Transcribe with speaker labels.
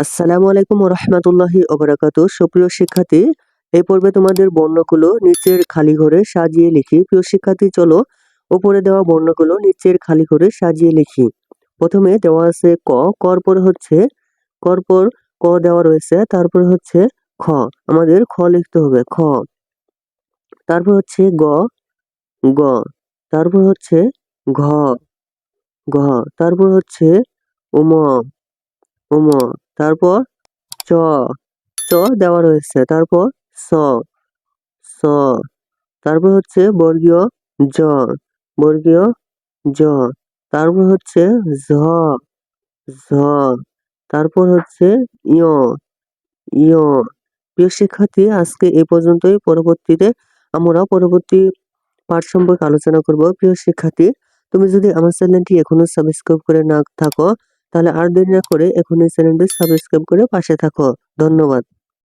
Speaker 1: আসসালামু আলাইকুম রহমতুল্লাহি ওবরাকাত সুপ্রিয় শিক্ষার্থী, এই পর্বে তোমাদের বর্ণগুলো নিচের খালি ঘরে সাজিয়ে লিখি। প্রিয় শিক্ষার্থী, চলো উপরে দেওয়া বর্ণগুলো নিচের খালি ঘরে সাজিয়ে লিখি। প্রথমে দেওয়া আছে ক কর পরে হচ্ছে কর পর ক দেওয়া রয়েছে, তারপরে হচ্ছে খ। আমাদের খ লিখতে হবে, খ। তারপর হচ্ছে গ গ। তারপর হচ্ছে ঘ ঘ। তারপর হচ্ছে উম উম। তারপর চ চ দেওয়া রয়েছে। তারপর স স। তারপর হচ্ছে বর্গীয় জ বর্গীয় জ। তারপর হচ্ছে ঝ ঝ। তারপর হচ্ছে ইয় ইয় প্রিয় শিক্ষার্থী, আজকে এই পর্যন্তই। পরবর্তীতে আমরা পরবর্তী পাঠ সম্পর্কে আলোচনা করব। প্রিয় শিক্ষার্থী, তুমি যদি আমার চ্যানেলটি এখনও সাবস্ক্রাইব করে না থাকো তাহলে আর দেরি না করে এখনই চ্যানেলটি সাবস্ক্রাইব করে পাশে থাকো। ধন্যবাদ।